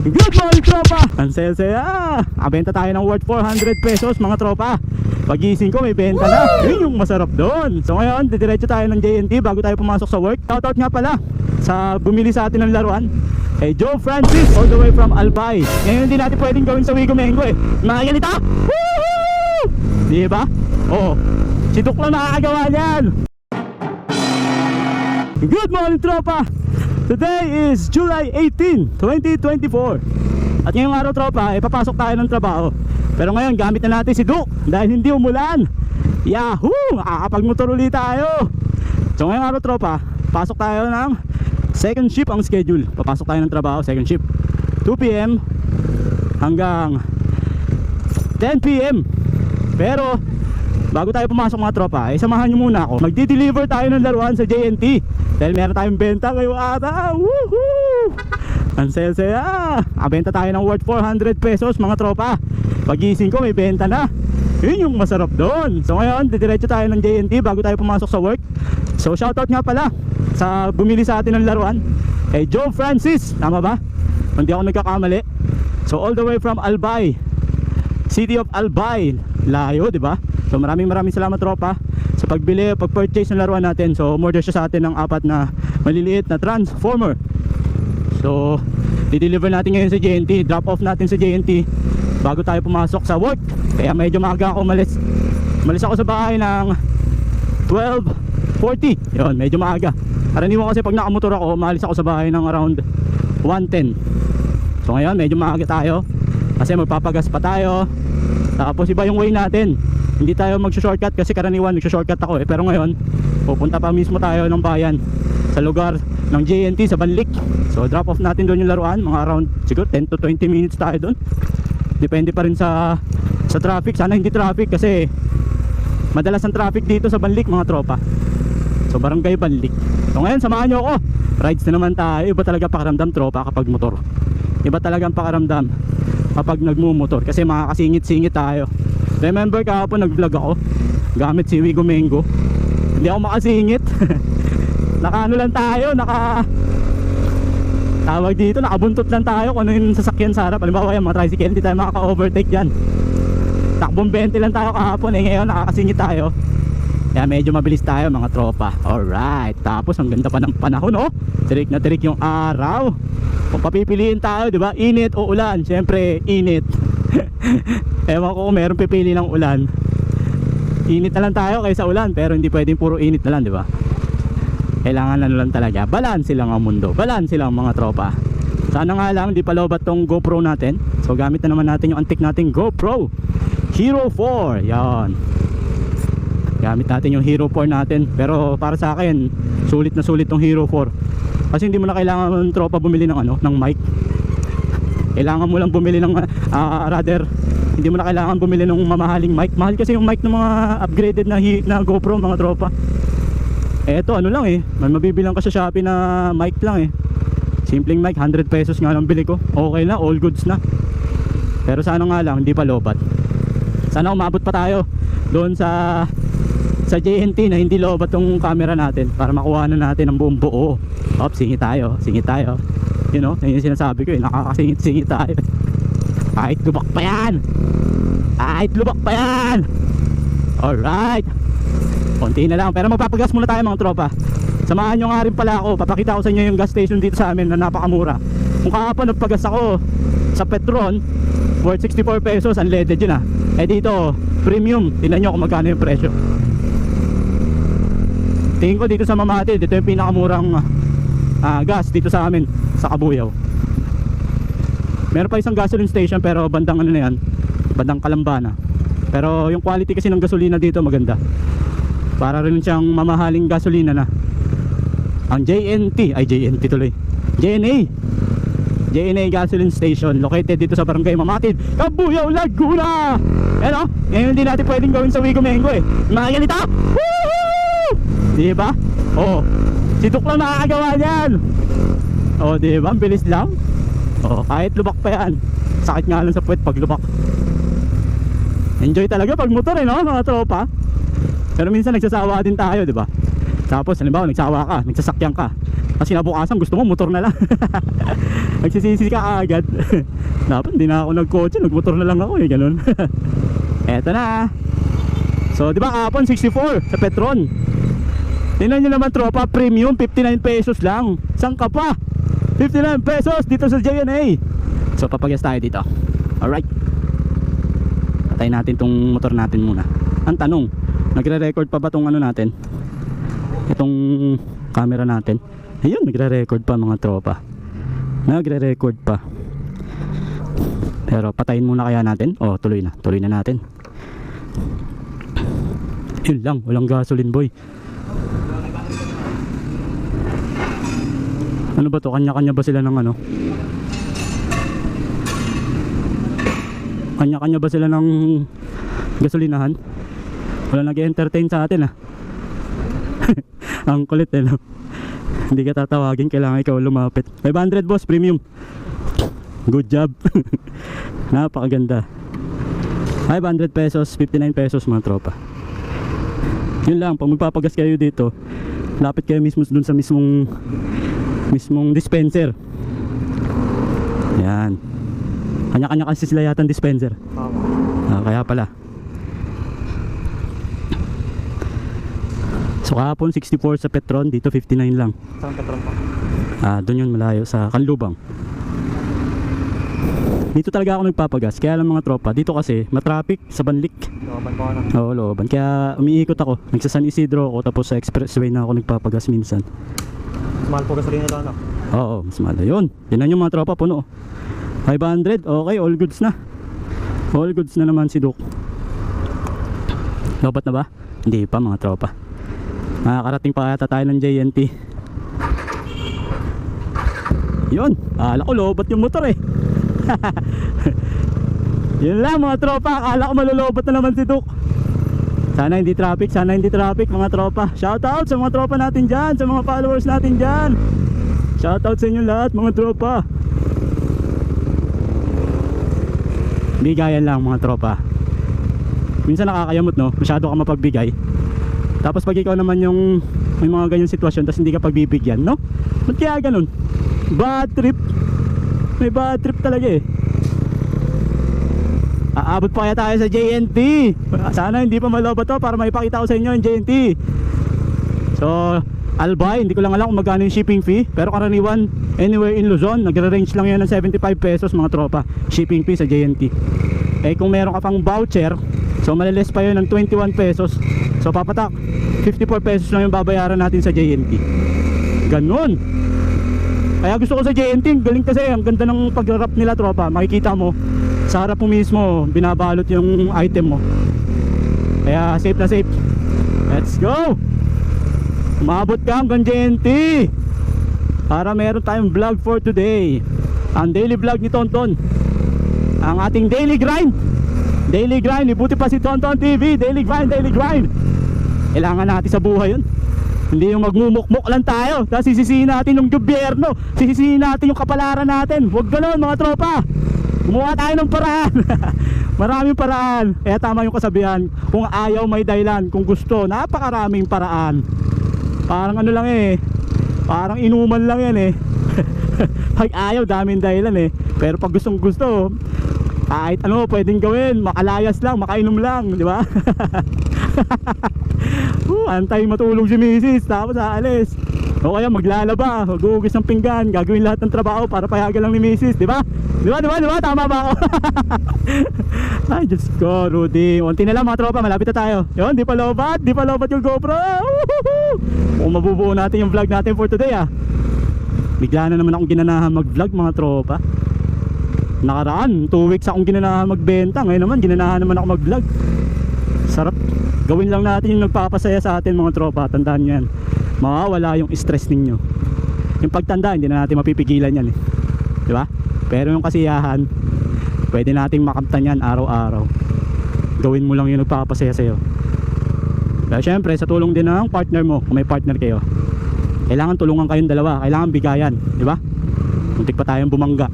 Good morning tropa! Ang saya-saya! Nakabenta tayo ng worth 400 pesos mga tropa. Pagising ko may benta na. Yun yung masarap doon. So ngayon, didiretso tayo ng JNT bago tayo pumasok sa work. Shoutout nga pala sa bumili sa atin ng laruan. Kay Joe Francis all the way from Albay. Ngayon hindi natin pwedeng gawin sa Wigo Mengo eh. Mga ganito! Woohoo! Di ba? Oo. Si Duk lang nakakagawa niyan. Good morning tropa! Today is July 18, 2024 At ngayong araw tropa, ipapasok tayo ng trabaho. Pero ngayon gamit na natin si Duke Dahil hindi umulan. Yahoo! Makakapagmotor ulit tayo. So ngayong araw tropa, pasok tayo ng second shift ang schedule. Papasok tayo ng trabaho, second shift. 2pm hanggang 10pm Pero Bago tayo pumasok mga tropa, eh samahan nyo muna ako. Magdi-deliver tayo ng laruan sa JNT. Dahil meron tayong benta ngayong araw. Woohoo! Ang saya-saya. Nakabenta tayo ng worth 400 pesos mga tropa. Pagising ko may benta na. Yun yung masarap doon. So ngayon, didiretso tayo ng JNT bago tayo pumasok sa work. So shoutout nga pala sa bumili sa atin ng laruan. Kay Joe Francis. Tama ba? Hindi ako nagkakamali. So all the way from Albay. City of Albay. Layo, di ba? So maraming maraming salamat tropa sa pagbili, pag-purchase ng laruan natin. So umorder siya sa atin ng apat na maliliit na transformer. So di-deliver natin ngayon sa JNT, drop off natin sa JNT bago tayo pumasok sa work. Kaya medyo maaga ako umalis. Umalis ako sa bahay ng 12.40. Yun, medyo maaga. Karaniwan kasi pag nakamotor ako, umalis ako sa bahay ng around 1.10. So ngayon, medyo maaga tayo. Kasi magpapagas pa tayo. Tapos iba yung way natin. Hindi tayo mag-shortcut kasi karaniwan nag-shortcut ako eh. Pero ngayon, pupunta pa mismo tayo ng bayan sa lugar ng JNT sa Banlik. So drop off natin doon yung laruan, mga around siguro 10 to 20 minutes tayo doon. Depende pa rin sa sa traffic. Sana hindi traffic kasi madalas ang traffic dito sa Banlik mga tropa. So barangay Banlik. So ngayon samahan nyo ako. Rides na naman tayo. Iba talaga pakaramdam tropa kapag motor. Iba talaga ang pakaramdam kapag nagmumotor kasi makakasingit-singit tayo. Remember kahapon nag-vlog ako gamit si Wigo Mengo. Hindi ako makasingit. naka ano lang tayo, naka tawag dito, nakabuntot lang tayo kung ano yung sasakyan sa harap. Halimbawa yan, mga tricycle, hindi tayo makaka-overtake dyan. Takbong 20 lang tayo kahapon eh, ngayon nakakasingit tayo. Kaya medyo mabilis tayo mga tropa. Alright, tapos ang ganda pa ng panahon oh. Tirik na tirik yung araw. Kung papipiliin tayo, di ba? Init o ulan? Siyempre, init. Ewan ko kung meron pipili ng ulan. Init na lang tayo kaysa ulan, pero hindi pwedeng puro init na lang, di ba? Kailangan ano lang talaga. Balance lang ang mundo. Balance lang mga tropa. Sana nga lang, di pa lobat tong GoPro natin. So gamit na naman natin yung antik nating GoPro Hero 4. Yan. Gamit natin yung Hero 4 natin. Pero para sa akin, sulit na sulit tong Hero 4. Kasi hindi mo na kailangan ng tropa bumili ng ano, ng mic. Kailangan mo lang bumili ng ah, rather hindi mo na kailangan bumili ng mamahaling mic. Mahal kasi yung mic ng mga upgraded na, na GoPro mga tropa. Ito ano lang eh, may mabibilang ka sa Shopee na mic lang eh. Simpleng mic, 100 pesos nga lang bili ko. Okay na, all goods na. Pero sana nga lang, hindi pa lobat. Sana umabot pa tayo doon sa sa JNT na hindi lobat tong camera natin para makuha na natin ang buong buo. Op, singit tayo, singit tayo. You know, yun yung sinasabi ko eh, nakakasingit-singit tayo. Kahit lubak pa yan! Kahit lubak pa yan! Alright! Konti na lang, pero magpapagas muna tayo mga tropa. Samahan nyo nga rin pala ako, papakita ko sa inyo yung gas station dito sa amin na napakamura. Kung kahapon nagpagas ako sa Petron, worth 64 pesos, unleaded yun ah. Eh dito, premium, tingnan nyo kung magkano yung presyo. Tingin ko dito sa Mamati, dito yung pinakamurang ah, gas dito sa amin, sa Kabuyaw. Meron pa isang gasoline station pero bandang ano na yan, bandang Kalambana. Pero yung quality kasi ng gasolina dito maganda. Para rin siyang mamahaling gasolina na. Ang JNT, ay JNT tuloy. JNA. JNA gasoline station located dito sa Barangay Mamatid, Kabuyaw, Laguna. Ano? Ngayon hindi natin pwedeng gawin sa Wigo Mengo eh. Mga ganito. Woohoo! Di ba? Oo. Si Duk lang nakakagawa niyan. Oo, di ba? Bilis lang. Oo, kahit lubak pa yan. Sakit nga lang sa puwet pag lubak. Enjoy talaga pag motor eh, no? Mga tropa. Pero minsan nagsasawa din tayo, di ba? Tapos, halimbawa, nagsawa ka, nagsasakyan ka. Kasi nabukasan, gusto mo, motor na lang. nagsisisi ka agad. Dapat hindi na ako nagkotse, nagmotor na lang ako eh, ganun. Eto na. So, di ba kahapon 64 sa Petron. Tingnan nyo naman tropa, premium 59 pesos lang. Saan ka pa? 59 pesos dito sa JNA. So, papagas tayo dito. Alright. Patayin natin tong motor natin muna. Ang tanong, nagre-record pa ba tong ano natin? Itong camera natin. Ayun, nagre-record pa mga tropa. Nagre-record pa. Pero patayin muna kaya natin? Oh, tuloy na. Tuloy na natin. Yun lang, walang gasoline boy. Ano ba to? Kanya-kanya ba sila ng ano? Kanya-kanya ba sila ng gasolinahan? Wala nag-entertain sa atin ah. Ang kulit eh no? Hindi ka tatawagin, kailangan ikaw lumapit. 500 boss, premium. Good job. Napakaganda. 500 pesos, 59 pesos mga tropa. Yun lang, pag magpapagas kayo dito, lapit kayo mismo dun sa mismong mismong dispenser. Yan. Kanya-kanya kasi sila yata dispenser. Ah, kaya pala. So kahapon 64 sa Petron, dito 59 lang. Saan patron pa? Ah, doon yun malayo sa Kanlubang. Dito talaga ako nagpapagas. Kaya lang mga tropa, dito kasi matraffic sa Banlik. Looban ko na. Oo, looban. Kaya umiikot ako. Nagsa San Isidro ako tapos sa expressway na ako nagpapagas minsan. Mahal po gasolina doon. no? Oo, mas mahal. Yun. Tinan yung mga tropa puno. 500. Okay, all goods na. All goods na naman si Duke. Lobat na ba? Hindi pa mga tropa. Makakarating pa yata tayo ng JNT. Yun. Akala ko lobat yung motor eh. Yun lang mga tropa. Akala ko malulobot na naman si Duke. Sana hindi traffic, sana hindi traffic mga tropa. Shoutout sa mga tropa natin dyan, sa mga followers natin dyan. Shoutout sa inyo lahat mga tropa. Bigayan lang mga tropa. Minsan nakakayamot no, masyado ka mapagbigay. Tapos pag ikaw naman yung may mga ganyang sitwasyon tapos hindi ka pagbibigyan, no? Ba't kaya ganun? Bad trip. May bad trip talaga eh. Aabot pa kaya tayo sa JNT. Sana hindi pa malobot to para maipakita ko sa inyo yung JNT. So, Albay, hindi ko lang alam kung magkano yung shipping fee. Pero karaniwan, anywhere in Luzon, nagre-range lang yan ng 75 pesos mga tropa. Shipping fee sa JNT. Eh kung meron ka pang voucher, so maliles pa yun ng 21 pesos. So papatak, 54 pesos lang yung babayaran natin sa JNT. Ganun. Kaya gusto ko sa JNT, galing kasi, ang ganda ng pag-wrap nila tropa. Makikita mo, sa harap mo mismo, binabalot yung item mo. Kaya safe na safe. Let's go! Umabot ka hanggang JNT Para meron tayong vlog for today. Ang daily vlog ni Tonton. Ang ating daily grind. Daily grind, ibuti pa si Tonton TV Daily grind, daily grind. Kailangan natin sa buhay yun. Hindi yung magmumukmuk lang tayo. Tapos sisisihin natin yung gobyerno. Sisisihin natin yung kapalaran natin. Huwag ganun mga tropa Gumawa tayo ng paraan. Maraming paraan. Kaya tama yung kasabihan. Kung ayaw may dahilan. Kung gusto, napakaraming paraan. Parang ano lang eh. Parang inuman lang yan eh. Pag ayaw daming dahilan eh. Pero pag gustong gusto Kahit ano pwedeng gawin. Makalayas lang, makainom lang Di ba? uh, Antay matulog si misis Tapos aalis O kaya maglalaba Magugis ng pinggan Gagawin lahat ng trabaho Para payagan lang ni misis Di ba? Di ba? Di ba? Di ba? Tama ba ako? Ay Diyos ko Rudy Unti na lang mga tropa Malapit na tayo Yun di pa lobat Di pa lobat yung GoPro! Kung mabubuo natin yung vlog natin for today ah Bigla na naman akong ginanahan mag vlog mga tropa Nakaraan 2 weeks akong ginanahan magbenta Ngayon naman ginanahan naman ako mag vlog Sarap Gawin lang natin yung nagpapasaya sa atin mga tropa Tandaan nyo yan Mawawala yung stress ninyo. Yung pagtanda hindi na natin mapipigilan yan eh. Di ba? Pero yung kasiyahan Pwede nating makamtan yan araw-araw. Gawin mo lang yung nagpapasaya sa'yo. Pero syempre sa tulong din ng partner mo Kung may partner kayo Kailangan tulungan kayong dalawa. Kailangan bigayan Di ba? Muntik pa tayong bumangga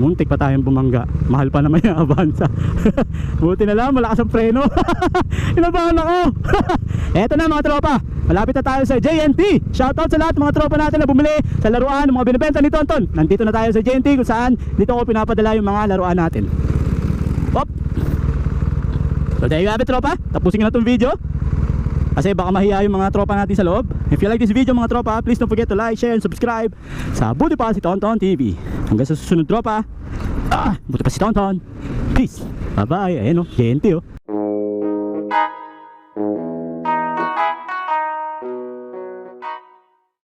Muntik pa tayong bumangga. Mahal pa naman yung Avanza. Buti na lang, malakas ang preno. Inabahan ako. Eto na mga tropa. Malapit na tayo sa JNT. Shoutout sa lahat mga tropa natin na bumili sa laruan, ng mga binibenta ni Tonton. Nandito na tayo sa JNT kung saan dito ko pinapadala yung mga laruan natin. Pop. So there you have it tropa. Tapusin ko na tong video. Kasi baka mahiya yung mga tropa natin sa loob. If you like this video mga tropa, please don't forget to like, share, and subscribe sa Buti pa Tonton TV. Hanggang sa susunod tropa. Ah, buti pa si Tonton. Peace. Bye bye. Ayan o, JNT oh.